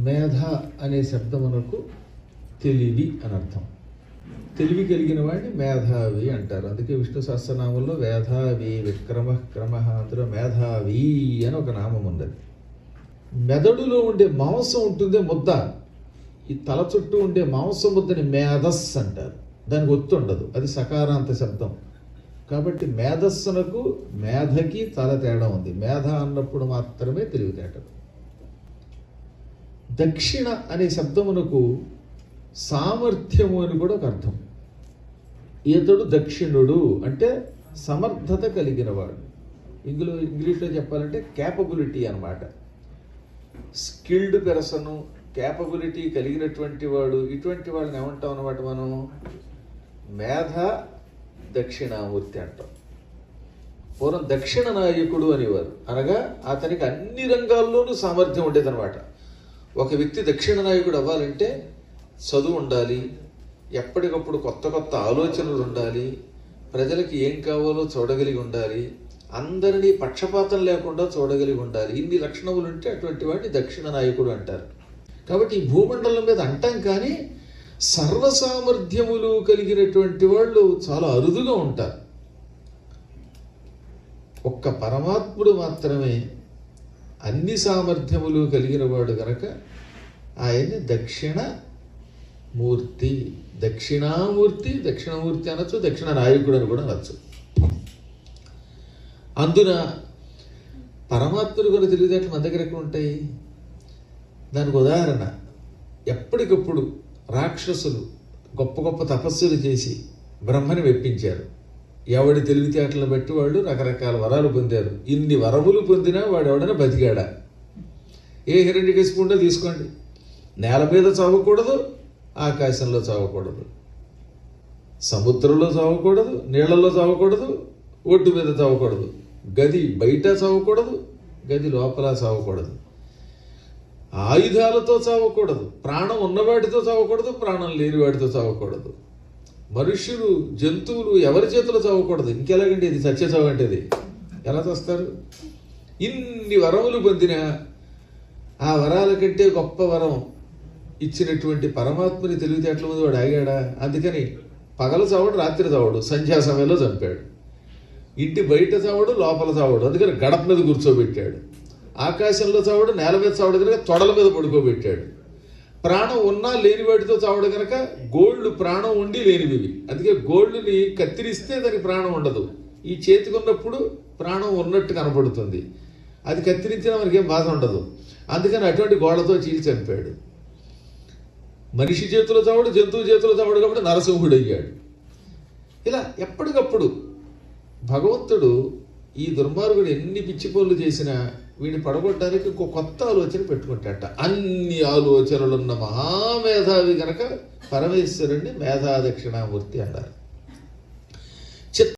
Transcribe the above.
మేధ అనే శబ్దమునకు తెలివి అని అర్థం తెలివి కలిగిన వాడిని మేధావి అంటారు. అందుకే విష్ణు సహస్రనామంలో వేధావి విక్రమ క్రమ అందులో మేధావి అని ఒక నామం ఉన్నది. మెదడులో ఉండే మాంసం ఉంటుందే ముద్ద. ఈ తల చుట్టూ ఉండే మాంసం ముద్దని మేధస్ అంటారు. దానికి ఒత్తు ఉండదు. అది సకారాంత శబ్దం. కాబట్టి మేధస్సునకు మేధకి చాలా తేడా ఉంది. మేధ అన్నప్పుడు మాత్రమే తెలివితేటలు దక్షిణ అనే శబ్దమునకు సామర్థ్యము అని కూడా ఒక అర్థం. ఇతడు దక్షిణుడు అంటే సమర్థత కలిగినవాడు. ఇందులో ఇంగ్లీష్లో చెప్పాలంటే క్యాపబిలిటీ అన్నమాట. స్కిల్డ్ పెర్సన్ క్యాపబిలిటీ కలిగినటువంటి వాడు ఇటువంటి వాళ్ళని ఏమంటాం అనమాట మనం? మేధ దక్షిణామూర్తి అంటాం. పూర్వం దక్షిణ నాయకుడు అనేవారు. అనగా అతనికి అన్ని రంగాల్లోనూ సామర్థ్యం ఉండేదన్నమాట. ఒక వ్యక్తి దక్షిణ నాయకుడు అవ్వాలంటే చదువు ఉండాలి ఎప్పటికప్పుడు కొత్త కొత్త ఆలోచనలు ఉండాలి ప్రజలకి ఏం కావాలో చూడగలిగి ఉండాలి అందరినీ పక్షపాతం లేకుండా చూడగలిగి ఉండాలి. ఇన్ని లక్షణములు ఉంటే అటువంటి వాడిని దక్షిణ నాయకుడు అంటారు. కాబట్టి ఈ భూమండలం మీద అంటాం కానీ సర్వసామర్థ్యములు కలిగినటువంటి వాళ్ళు చాలా అరుదుగా ఉంటారు. ఒక్క పరమాత్ముడు మాత్రమే అన్ని సామర్థ్యములు కలిగిన వాడు గనక ఆయన్ని దక్షిణ మూర్తి. దక్షిణామూర్తి దక్షిణమూర్తి అనొచ్చు దక్షిణ నాయకుడు అని కూడా అనొచ్చు. అందున పరమాత్ముడు కొన్ని తెలివితేటలు మన దగ్గర ఎక్కడ ఉంటాయి. దానికి ఉదాహరణ ఎప్పటికప్పుడు రాక్షసులు గొప్ప గొప్ప తపస్సులు చేసి బ్రహ్మని మెప్పించారు. ఎవడి తెలివితేటలు బట్టి వాళ్ళు రకరకాల వరాలు పొందారు. ఇన్ని వరములు పొందినా వాడు ఎవడైనా బతికాడా? ఏ హిరణ్యకశిపుండో తీసుకోండి. నేల మీద చావకూడదు ఆకాశంలో చావకూడదు. సముద్రంలో చావకూడదు నీళ్ళలో చావకూడదు ఒడ్డు మీద చావకూడదు. గది బయట చావకూడదు గది లోపల చావకూడదు. ఆయుధాలతో చావకూడదు ప్రాణం ఉన్నవాడితో చావకూడదు ప్రాణం లేనివాటితో చావకూడదు. మనుష్యులు జంతువులు ఎవరి చేతిలో చావకూడదు? ఇంకెలాగండి ఇది? సత్య చావంటే ఇది ఎలా చేస్తారు? ఇన్ని వరములు పొందిన ఆ వరాల కంటే గొప్ప వరం ఇచ్చినటువంటి పరమాత్మని తెలివితేటల ముందు వాడు ఆగాడా? అందుకని పగలు చావడు రాత్రి చావడు సంధ్యా సమయంలో చంపాడు. ఇంటి బయట చావడు లోపల చావడు. అందుకని గడప మీద కూర్చోబెట్టాడు. ఆకాశంలో చావడు నేల మీద చావడు కనుక తొడల మీద పడుకోబెట్టాడు. ప్రాణం ఉన్నా లేని వాటితో చావడం కనుక గోల్డ్ ప్రాణం ఉండి లేనివి అందుకే గోల్డ్ని కత్తిరిస్తే దానికి ప్రాణం ఉండదు. ఈ చేతికి ఉన్నప్పుడు ప్రాణం ఉన్నట్టు కనపడుతుంది అది కత్తిరించిన మనకేం బాధ ఉండదు. అందుకని అటువంటి గోడతో చీలి చంపాడు. మనిషి చేతిలో చావడు జంతువు చేతిలో చావడు కాబట్టి నరసింహుడు అయ్యాడు ఇలా ఎప్పటికప్పుడు భగవంతుడు ఈ దుర్మార్గుడు ఎన్ని పిచ్చి పనులు చేసినా వీడిని పడగొట్టడానికి ఇంకో కొత్త ఆలోచన పెట్టుకుంటాట అన్ని ఆలోచనలున్న మహామేధావి గనక పరమేశ్వరుణ్ణి మేధా దక్షిణామూర్తి అన్నారు.